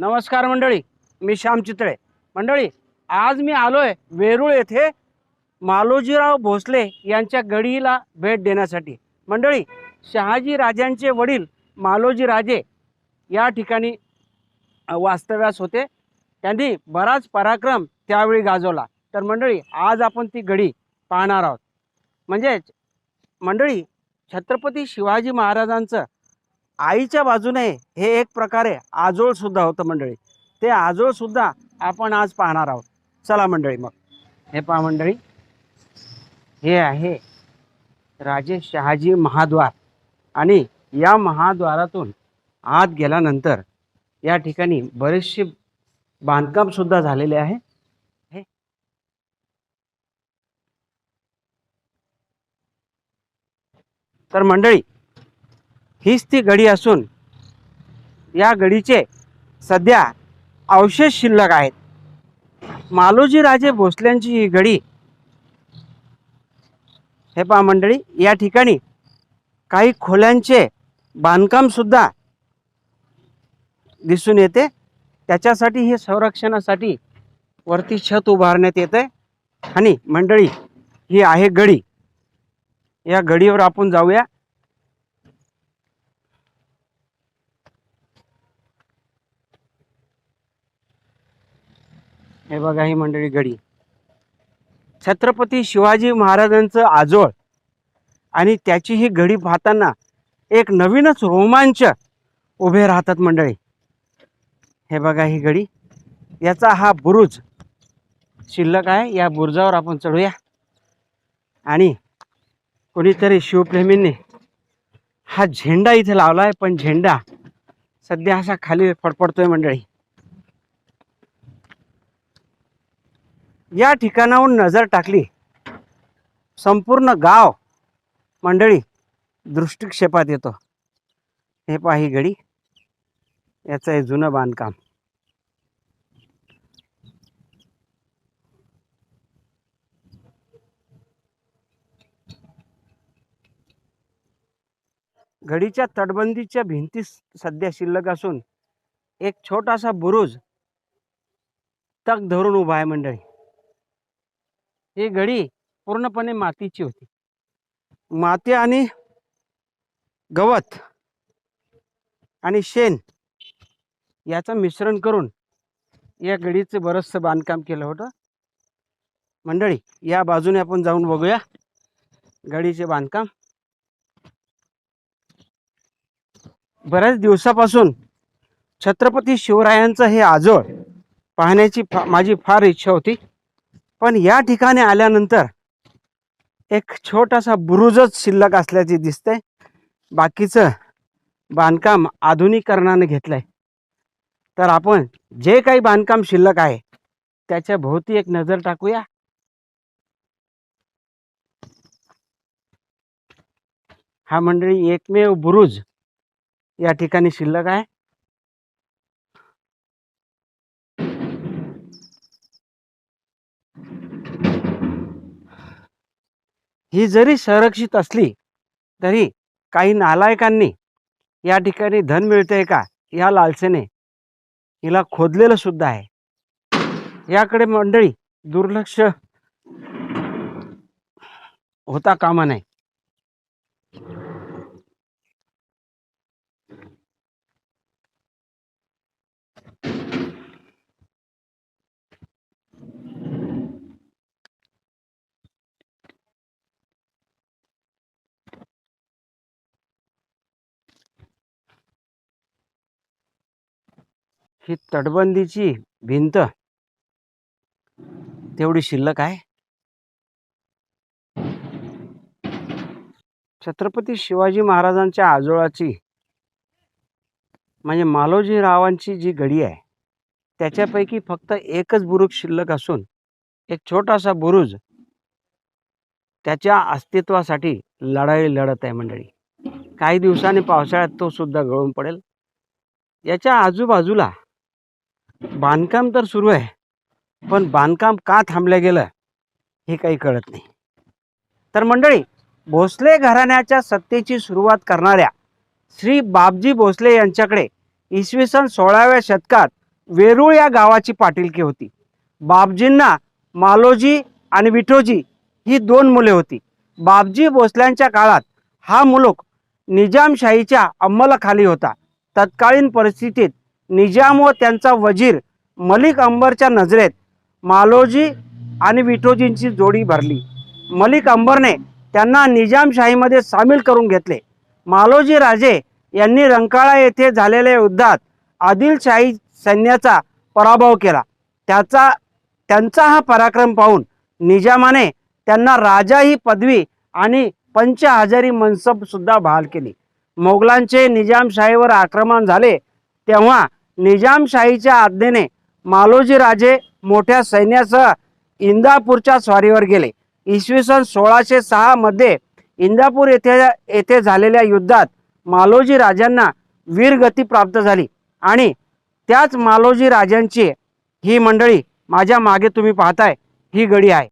नमस्कार मंडळी मी श्याम चितळे. मंडळी आज मी आलोय वेरूळ येथे मालोजीराव भोसले यांच्या गडीला भेट देण्यासाठी. मंडळी शहाजी राजांचे वडील मालोजी राजे या ठिकाणी वास्तव्यास होते. त्यांनी बराच पराक्रम त्यावेळी गाजवला. तर मंडळी आज आपण ती गडी पाहणार आहोत. म्हणजेच मंडळी छत्रपती शिवाजी महाराजांचं आईच्या बाजूने हे एक प्रकारे आजोळ सुद्धा होतं मंडळी. ते आजोळ सुद्धा आपण आज पाहणार आहोत. चला मंडळी मग. हे पहा मंडळी. हे आहे राजे शहाजी महाद्वार. आणि या महाद्वारातून आत गेल्यानंतर या ठिकाणी बरेचसे बांधकाम सुद्धा झालेले आहे. तर मंडळी हीच ती गडी असून या गडीचे सध्या अवशेष शिल्लक आहेत. मालोजी राजे भोसल्यांची ही गडी हे पहा मंडळी या ठिकाणी काही खोल्यांचे बांधकाम सुद्धा दिसून येते. त्याच्यासाठी हे संरक्षणासाठी वरती छत उभारण्यात येते आणि मंडळी ही आहे गडी या गडीवर आपण जाऊया. हे बघा ही मंडळी गडी छत्रपती शिवाजी महाराजांचं आजोळ आणि त्याची ही गडी पाहताना एक नवीनच रोमांच उभे राहतात मंडळी. हे बघा ही गडी याचा हा बुरुज शिल्लक आहे. या बुरुजावर आपण चढूया. आणि कोणीतरी शिवप्रेमींनी हा झेंडा इथे लावला आहे पण झेंडा सध्या असा खाली फडफडतोय मंडळी. या ठिकाणाहून नजर टाकली. संपूर्ण गाव मंडळी दृष्टिक्षेपात येतो. हे पाही घडी. गडी याचं आहे जुनं बांधकाम. घडीच्या तटबंदीच्या भिंती सध्या शिल्लक असून एक छोटासा बुरुज तग धरून उभा आहे मंडळी. ही गडी पूर्णपणे मातीची होती. माती आणि गवत आणि शेण याचं मिश्रण करून या गडीचं बरंचसं बांधकाम केलं होतं. मंडळी या बाजूने आपण जाऊन बघूया गडीचे बांधकाम. बऱ्याच दिवसापासून छत्रपती शिवरायांचं हे आजोळ पाहण्याची फा माझी फार इच्छा होती. पण या ठिकाणी आल्यानंतर एक छोटासा बुरुजच शिल्लक असल्याचे दिसतंय. बाकीचं बांधकाम आधुनिकरणाने घेतलंय. तर आपण जे काही बांधकाम शिल्लक आहे त्याच्या भोवती एक नजर टाकूया. हा मंडळी एकमेव बुरुज या ठिकाणी शिल्लक आहे. ही जरी संरक्षित असली तरी काही नालायकांनी या ठिकाणी धन मिळतंय का? या लालसेने. हिला खोदलेलं सुद्धा आहे. याकडे मंडळी दुर्लक्ष होता कामा नये. ही तटबंदीची भिंत. तेवढी शिल्लक आहे. छत्रपती शिवाजी महाराजांच्या आजोळाची म्हणजे मालोजी रावांची जी गडी आहे त्याच्यापैकी फक्त एकच बुरुज शिल्लक असून एक छोटासा बुरुज त्याच्या अस्तित्वासाठी लढाई लढत आहे मंडळी. काही दिवसांनी पावसाळ्यात तो सुद्धा गळून पडेल. याच्या आजूबाजूला बांधकाम तर सुरू आहे पण बांधकाम का थांबलं गेलं हे काही कळत नाही. तर मंडळी भोसले घराण्याच्या सत्तेची सुरुवात करणाऱ्या श्री बापजी भोसले यांच्याकडे इसवी सन सोळाव्या शतकात वेरूळ या गावाची पाटीलकी होती. बापजींना मालोजी आणि विठोजी ही दोन मुले होती. बापजी भोसल्यांच्या काळात हा मुलुक निजामशाहीच्या अंमलाखाली होता. तत्कालीन परिस्थितीत निजाम व त्यांचा वजीर मलिक अंबरच्या नजरेत मालोजी आणि विठोजींची जोडी भरली. मलिक अंबरने त्यांना निजामशाहीमध्ये सामील करून घेतले. मालोजी राजे यांनी रंकाळा येथे झालेल्या युद्धात आदिलशाही सैन्याचा पराभव केला. त्याचा त्यांचा हा पराक्रम पाहून निजामाने त्यांना राजा ही पदवी आणि पंच हजारी मनसब सुद्धा बहाल केली. मोगलांचे निजामशाहीवर आक्रमण झाले तेव्हा निजामशाहीच्या आज्ञेने मालोजी राजे मोठ्या सैन्यासह इंदापूरच्या स्वारीवर गेले. इसवी सन सोळाशे सहा मध्ये इंदापूर येथे येथे झालेल्या युद्धात मालोजी राजांना वीरगती प्राप्त झाली आणि त्याच मालोजी राजांची ही मंडळी माझ्या मागे तुम्ही पाहताय ही गडी आहे.